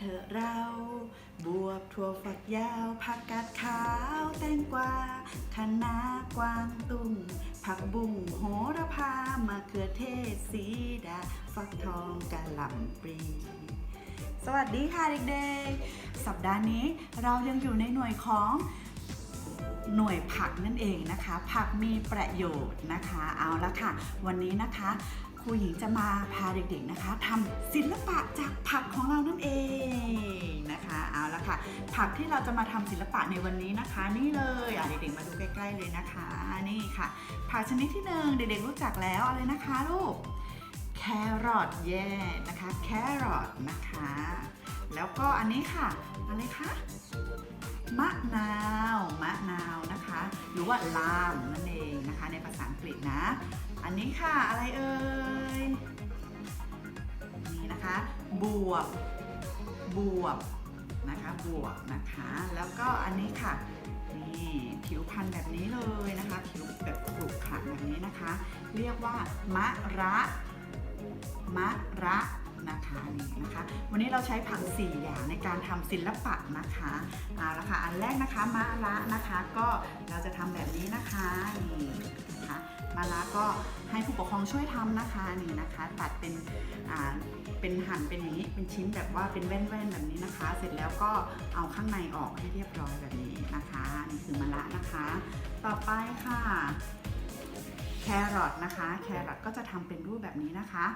เถอะเรา บวบถั่วฝักยาวผักกาดขาวแตงกวาคะน้ากวางตุ้งผักบุ้งโหระพามะเขือเทศสีดา ฟักทองกะหล่ำปลีสวัสดีค่ะเด็กๆ สัปดาห์นี้เรายังอยู่ในหน่วยของหน่วยผักนั่นเองนะคะ ผักมีประโยชน์นะคะ เอาละค่ะ วันนี้นะคะ ครูหญิงจะมาพาเด็กๆนะคะทำศิลปะจากผักของเรานั่นเองนะคะเอาละค่ะ ผักที่เราจะมาทำศิลปะในวันนี้นะคะ นี่เลยเด็กๆมาดูใกล้ๆเลยนะคะนี่ค่ะ ผักชนิดที่หนึ่งเด็กๆรู้จักแล้วอะไรนะคะลูกแครอทแย่นะคะแครอทนะคะ แล้วก็อันนี้ค่ะอะไรคะมะนาวมะนาวนะคะ หรือว่าลามนั่นเองนะคะ ในภาษาอังกฤษนะ อันนี้ค่ะอะไรเอ่ยนี่นะคะ บวบบวบนะคะบวบนะคะ แล้วก็อันนี้ค่ะนี่ผิวพันธุ์แบบนี้เลยนะคะ ผิวแบบขรุขระแบบนี้นะคะ เรียกว่ามะระมะระนะคะนี่นะคะ วันนี้เราใช้ผัก4อย่างในการทำศิลปะนะคะเอาละค่ะอันแรกนะคะมะระนะคะ ก็เราจะทำแบบนี้นะคะนี่นะคะ มะระก็ให้ผู้ปกครองช่วยทำนะคะนี่นะคะ ตัดเป็นอ่าเป็นหั่นเป็นอย่างนี้เป็นชิ้นแบบว่าเป็นแว่นๆแบบนี้นะคะ เสร็จแล้วก็เอาข้างในออกให้เรียบร้อยแบบนี้นะคะนี่คือมะระนะคะ ต่อไปค่ะแครอทนะคะ แครอทก็จะทำเป็นรูปแบบนี้นะคะ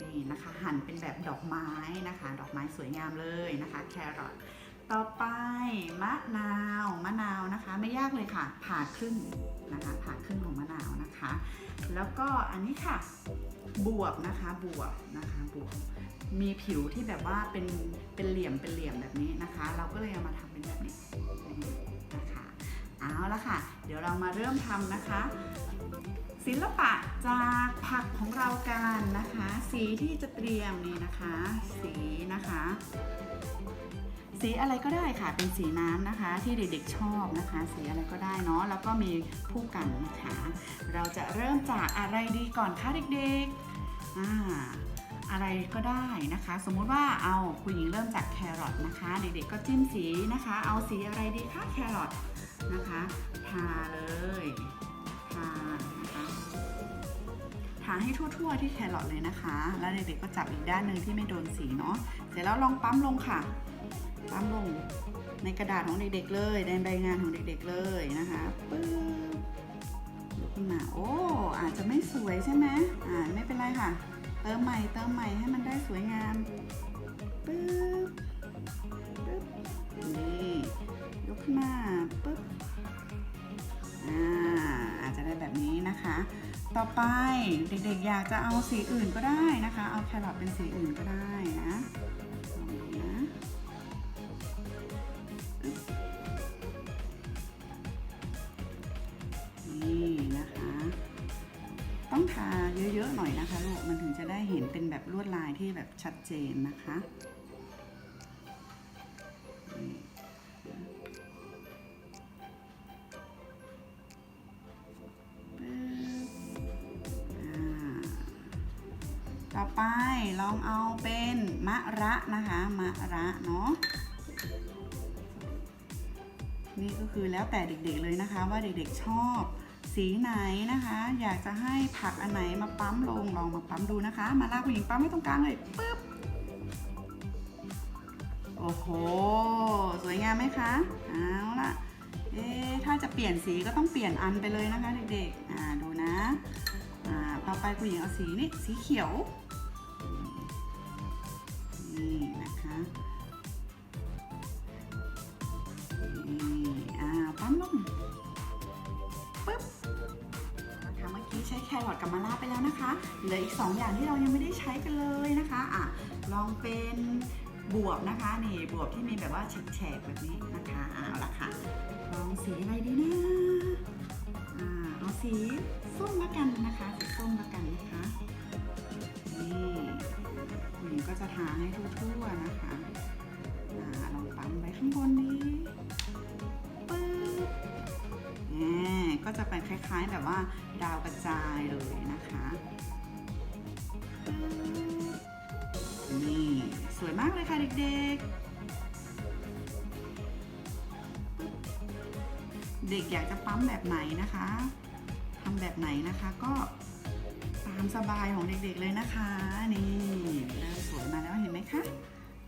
นี่นะคะ หั่นเป็นแบบดอกไม้นะคะ ดอกไม้สวยงามเลยนะคะ แครอท ต่อไปมะนาวมะนาวนะคะ ไม่ยากเลยค่ะ ผ่าครึ่งนะคะ ผ่าครึ่งของมะนาวนะคะ แล้วก็อันนี้ค่ะบวบนะคะบวบนะคะบวบมีผิวที่แบบว่าเป็นเป็นเหลี่ยมเป็นเหลี่ยมแบบนี้นะคะ เราก็เลยเอามาทำเป็นแบบนี้นะคะเอาละค่ะ เดี๋ยวเรามาเริ่มทำนะคะ ศิลปะจากผักของเรากันนะคะ สีที่จะเตรียมนี่นะคะ สีนะคะ สีอะไรก็ได้ค่ะ เป็นสีน้ำนะคะ ที่เด็กๆชอบนะคะ สีอะไรก็ได้เนาะแล้วก็มีผู้กันนะคะ เราจะเริ่มจากอะไรดีก่อนคะเด็กๆอ่าอะไรก็ได้นะคะ สมมุติว่าเอาคุณหญิงเริ่มจากแครอทนะคะ เด็กๆก็จิ้มสีนะคะ เอาสีอะไรดีคะแครอทนะคะทาเลยทานะคะทาให้ทั่วๆที่แครอทเลยนะคะ แล้วเด็กๆก็จับอีกด้านหนึ่งที่ไม่โดนสีเนาะเสร็จแล้วลองปั๊มลงค่ะ ปั๊มลงในกระดาษของเด็กๆ เลย ในใบงานของเด็กๆ เลยนะคะปึ๊บยกขึ้นมาโอ้อาจจะไม่สวยใช่ไหมอ่าไม่เป็นไรค่ะ เติมใหม่เติมใหม่ให้มันได้สวยงามปึ๊บปึ๊บนี่ยกขึ้นมาปึ๊บอ่าอาจจะได้แบบนี้นะคะ ต่อไปเด็กๆ อยากจะเอาสีอื่นก็ได้นะคะ เอาแครอทเป็นสีอื่นก็ได้นะ เยอะๆหน่อยนะคะลูกมันถึงจะได้เห็นเป็นแบบลวดลายที่แบบชัดเจนนะคะนี่ปึ๊บอ่าต่อไปลองเอาเป็นมะระนะคะมะระเนาะนี่ก็คือแล้วแต่เด็กๆเลยนะคะว่าเด็กๆชอบ สีไหนนะคะ อยากจะให้ผักอันไหนมาปั๊มลงลองมาปั๊มดูนะคะ มาลากผู้หญิงปั๊มให้ตรงกลางเลยปึ๊บโอ้โห สวยงามไหมคะเอาละเอ๊ถ้าจะเปลี่ยนสีก็ต้องเปลี่ยนอันไปเลยนะคะเด็กๆอ่าดูนะอ่าต่อไปผู้หญิงเอาสีนี่สีเขียวนี่นะคะ มะระไปแล้วนะคะเหลืออีก 2 อย่างที่เรายังไม่ได้ใช้กันเลยนะคะอะลองเป็นบวบนะคะนี่บวบที่มีแบบว่าแฉกแบบนี้นะคะเอาละค่ะ ลองสีอะไรดีนะอ่าเอาสีส้มละกันนะคะสีส้มละกันนะคะนี่ผู้หญิงก็จะทาให้ทั่วๆนะคะอ่าลองปั๊มไว้ข้างบนนี้ปึ๊บแหมก็จะเป็นคล้ายๆแบบว่าดาวกระจา ยเลยนะคะ นี่สวยมากเลยค่ะค่ะเด็กๆ เด็กอยากจะปั๊มแบบไหนนะคะทำแบบไหนนะคะก็ตามสบายของเด็กๆเลยนะคะ นี่เริ่มสวยมาแล้วเห็นไหมคะ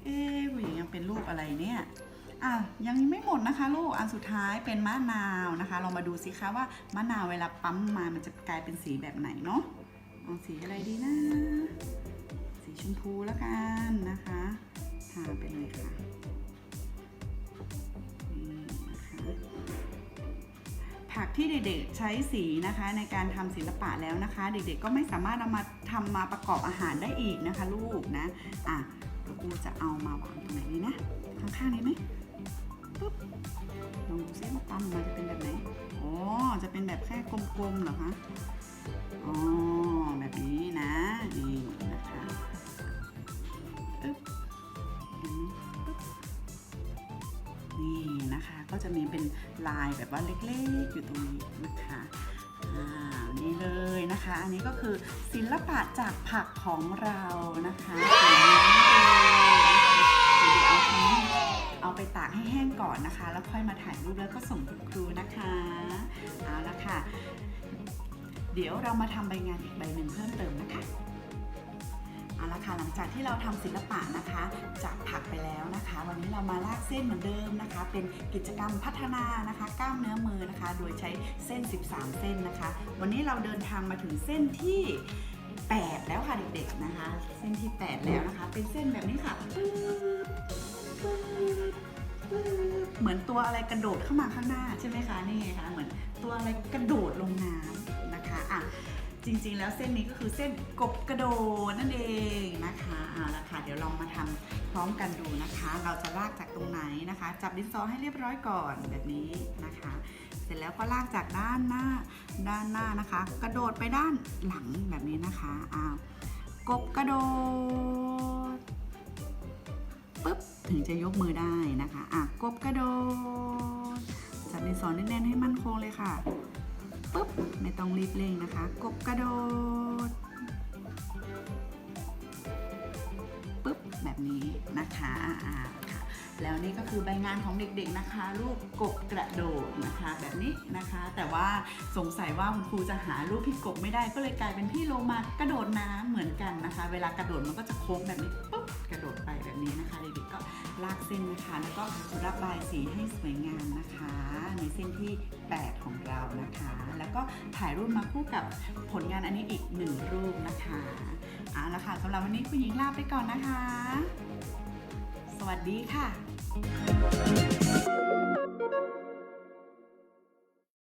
เอ๊ะผู้หญิงยังเป็นรูปอะไรเนี่ย อะยังไม่หมดนะคะลูกอันสุดท้ายเป็นมะนาวนะคะเรามาดูสิคะว่ามะนาวเวลาปั๊มมามันจะกลายเป็นสีแบบไหนเนาะเอาสีอะไรดีนะ สีชมพูแล้วกันนะคะทาไปเลยค่ะนี่นะคะผักที่เด็กๆใช้สีนะคะในการทำศิลปะแล้วนะคะ เด็กๆก็ไม่สามารถเอามาทำมาประกอบอาหารได้อีกนะคะ ลูกนะอะเดี๋ยวครูจะเอามาวางตรงไหนดีนะข้างๆนี้ไหม ปุ๊บลองดูซิว่าปั๊มมันจะเป็นแบบไหนอ๋อจะเป็นแบบแค่กลมๆเหรอคะอ๋อแบบนี้นะนี่นะคะอึ๊บปึ๊บนี่นะคะก็จะมีเป็นลายแบบว่าเล็กๆอยู่ตรงนี้นะคะอ่านี่เลยนะคะ อันนี้ก็คือศิลปะจากผักของเรานะคะสวยงามเลยเดี๋ยวเอาทิ้ง เอาไปตากให้แห้งก่อนนะคะ แล้วค่อยมาถ่ายรูปแล้วก็ส่งคุณครูนะคะเอาละค่ะ เดี๋ยวเรามาทำใบงานอีกใบหนึ่งเพิ่มเติมนะคะเอาละค่ะหลังจากที่เราทำศิลปะนะคะจากผักไปแล้วนะคะ วันนี้เรามาลากเส้นเหมือนเดิมนะคะ เป็นกิจกรรมพัฒนานะคะกล้ามเนื้อมือนะคะ โดยใช้เส้น 13 เส้นนะคะ วันนี้เราเดินทางมาถึงเส้นที่ 8 แล้วค่ะเด็กๆนะคะ เส้นที่ 8 แล้วนะคะ เป็นเส้นแบบนี้ค่ะ เหมือนตัวอะไรกระโดดเข้ามาข้างหน้าใช่ไหมคะนี่ไงคะเหมือนตัวอะไรกระโดดลงน้ำนะคะอะจริงๆ แล้วเส้นนี้ก็คือเส้นกบกระโดดนั่นเองนะคะเอาละค่ะเดี๋ยวลองมาทำพร้อมกันดูนะคะ เราจะลากจากตรงไหนนะคะ จับดินสอให้เรียบร้อยก่อนแบบนี้นะคะ เสร็จแล้วก็ลากจากด้านหน้าด้านหน้านะคะ กระโดดไปด้านหลังแบบนี้นะคะอ้าวกบกระโดด ปุ๊บถึงจะยกมือได้นะคะอะกบกระโดดจับดินสอแน่นๆให้มั่นคงเลยค่ะปุ๊บไม่ต้องรีบเร่งนะคะ กบกระโดดปุ๊บแบบนี้นะคะอ่าค่ะแล้วนี่ก็คือใบงานของเด็กๆนะคะ รูปกบกระโดดนะคะแบบนี้นะคะ แต่ว่าสงสัยว่าคุณครูจะหารูปพี่กบไม่ได้ก็เลยกลายเป็นพี่โลมากระโดดน้ำเหมือนกันนะคะ เวลากระโดดมันก็จะโค้งแบบนี้ กระโดดไปแบบนี้นะคะเด็กๆก็ลากเส้นนะคะ แล้วก็ระบายสีให้สวยงามนะคะในเส้นที่ 8 ของเรานะคะ แล้วก็ถ่ายรูปมาคู่กับผลงานอันนี้อีกหนึ่งรูปนะคะเอาละค่ะสำหรับวันนี้คุณหญิงลาไปก่อนนะคะ สวัสดีค่ะ